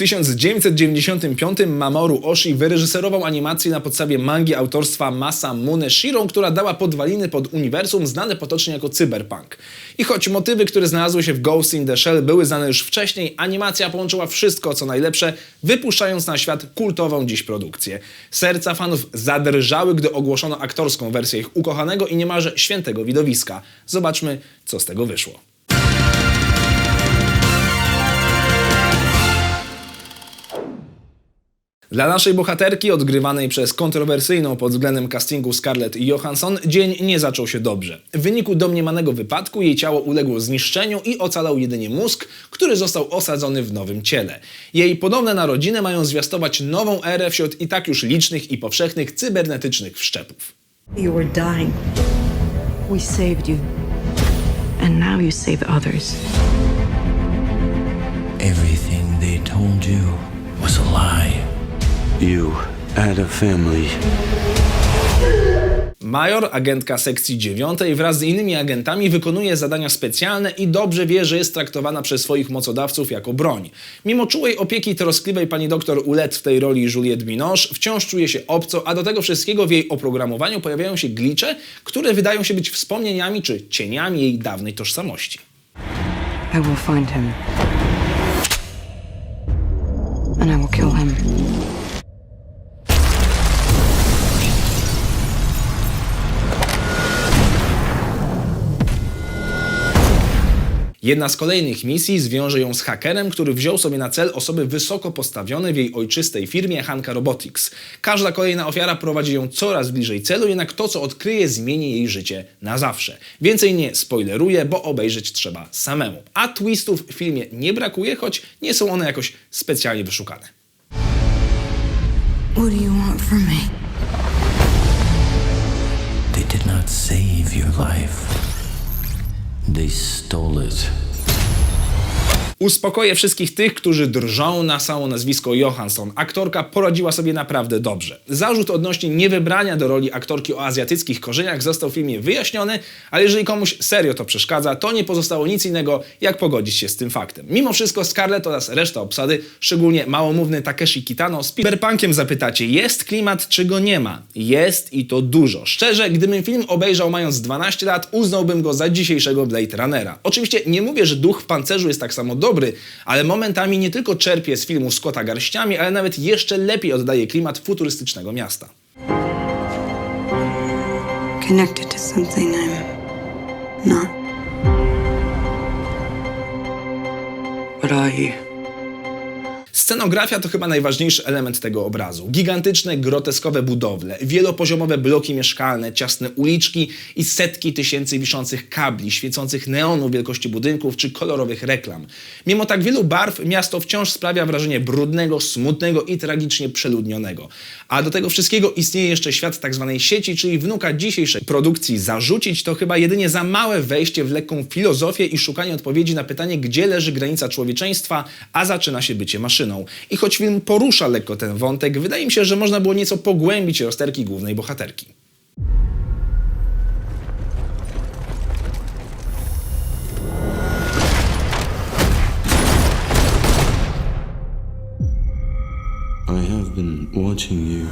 1995 Mamoru Oshii wyreżyserował animację na podstawie mangi autorstwa Masamune Shirą, która dała podwaliny pod uniwersum znane potocznie jako cyberpunk. I choć motywy, które znalazły się w Ghost in the Shell były znane już wcześniej, animacja połączyła wszystko co najlepsze, wypuszczając na świat kultową dziś produkcję. Serca fanów zadrżały, gdy ogłoszono aktorską wersję ich ukochanego i niemalże świętego widowiska. Zobaczmy, co z tego wyszło. Dla naszej bohaterki, odgrywanej przez kontrowersyjną pod względem castingu Scarlett Johansson, dzień nie zaczął się dobrze. W wyniku domniemanego wypadku jej ciało uległo zniszczeniu i ocalał jedynie mózg, który został osadzony w nowym ciele. Jej podobne narodziny mają zwiastować nową erę wśród i tak już licznych i powszechnych cybernetycznych wszczepów. You were dying. We saved you. And now you save others. Everything they told you was a lie. You had a family. Major, agentka sekcji 9, wraz z innymi agentami wykonuje zadania specjalne i dobrze wie, że jest traktowana przez swoich mocodawców jako broń. Mimo czułej opieki troskliwej pani doktor Ulet w tej roli Juliette Binoche wciąż czuje się obco, a do tego wszystkiego w jej oprogramowaniu pojawiają się glicze, które wydają się być wspomnieniami czy cieniami jej dawnej tożsamości. I will find him. And I will kill him. Jedna z kolejnych misji zwiąże ją z hakerem, który wziął sobie na cel osoby wysoko postawione w jej ojczystej firmie Hanka Robotics. Każda kolejna ofiara prowadzi ją coraz bliżej celu, jednak to, co odkryje, zmieni jej życie na zawsze. Więcej nie spoileruję, bo obejrzeć trzeba samemu. A twistów w filmie nie brakuje, choć nie są one jakoś specjalnie wyszukane. What do you want from me? They did not save your life. They stole it. Uspokoję wszystkich tych, którzy drżą na samo nazwisko Johansson. Aktorka poradziła sobie naprawdę dobrze. Zarzut odnośnie niewybrania do roli aktorki o azjatyckich korzeniach został w filmie wyjaśniony, ale jeżeli komuś serio to przeszkadza, to nie pozostało nic innego, jak pogodzić się z tym faktem. Mimo wszystko Scarlett oraz reszta obsady, szczególnie małomówny Takeshi Kitano z Cyberpunkiem zapytacie, jest klimat czy go nie ma? Jest i to dużo. Szczerze, gdybym film obejrzał mając 12 lat, uznałbym go za dzisiejszego Blade Runnera. Oczywiście nie mówię, że duch w pancerzu jest tak samo dobry, ale momentami nie tylko czerpie z filmu Scotta garściami, ale nawet jeszcze lepiej oddaje klimat futurystycznego miasta. Connected to something I'm not. What are you? Scenografia to chyba najważniejszy element tego obrazu. Gigantyczne, groteskowe budowle, wielopoziomowe bloki mieszkalne, ciasne uliczki i setki tysięcy wiszących kabli, świecących neonów wielkości budynków czy kolorowych reklam. Mimo tak wielu barw, miasto wciąż sprawia wrażenie brudnego, smutnego i tragicznie przeludnionego. A do tego wszystkiego istnieje jeszcze świat tak zwanej sieci, czyli wnuka dzisiejszej produkcji. Zarzucić to chyba jedynie za małe wejście w lekką filozofię i szukanie odpowiedzi na pytanie, gdzie leży granica człowieczeństwa, a zaczyna się bycie maszyną. I choć film porusza lekko ten wątek, wydaje mi się, że można było nieco pogłębić rozterki głównej bohaterki. I have been watching you.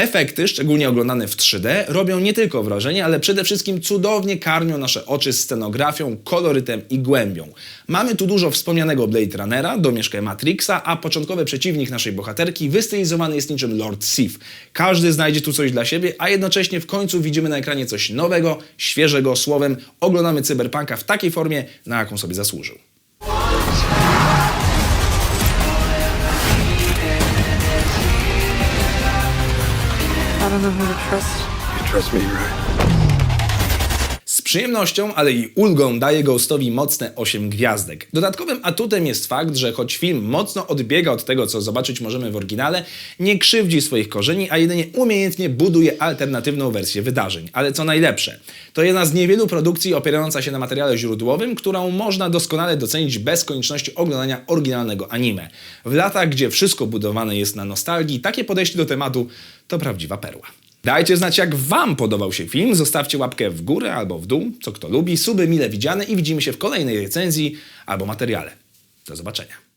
Efekty, szczególnie oglądane w 3D, robią nie tylko wrażenie, ale przede wszystkim cudownie karmią nasze oczy scenografią, kolorytem i głębią. Mamy tu dużo wspomnianego Blade Runnera, domieszkę Matrixa, a początkowy przeciwnik naszej bohaterki wystylizowany jest niczym Lord Sif. Każdy znajdzie tu coś dla siebie, a jednocześnie w końcu widzimy na ekranie coś nowego, świeżego, słowem oglądamy cyberpunka w takiej formie, na jaką sobie zasłużył. I don't know who to trust. You trust me, right? Przyjemnością, ale i ulgą daje Ghostowi mocne 8 gwiazdek. Dodatkowym atutem jest fakt, że choć film mocno odbiega od tego, co zobaczyć możemy w oryginale, nie krzywdzi swoich korzeni, a jedynie umiejętnie buduje alternatywną wersję wydarzeń. Ale co najlepsze, to jedna z niewielu produkcji opierająca się na materiale źródłowym, którą można doskonale docenić bez konieczności oglądania oryginalnego anime. W latach, gdzie wszystko budowane jest na nostalgii, takie podejście do tematu to prawdziwa perła. Dajcie znać, jak Wam podobał się film. Zostawcie łapkę w górę albo w dół, co kto lubi. Suby mile widziane i widzimy się w kolejnej recenzji albo materiale. Do zobaczenia.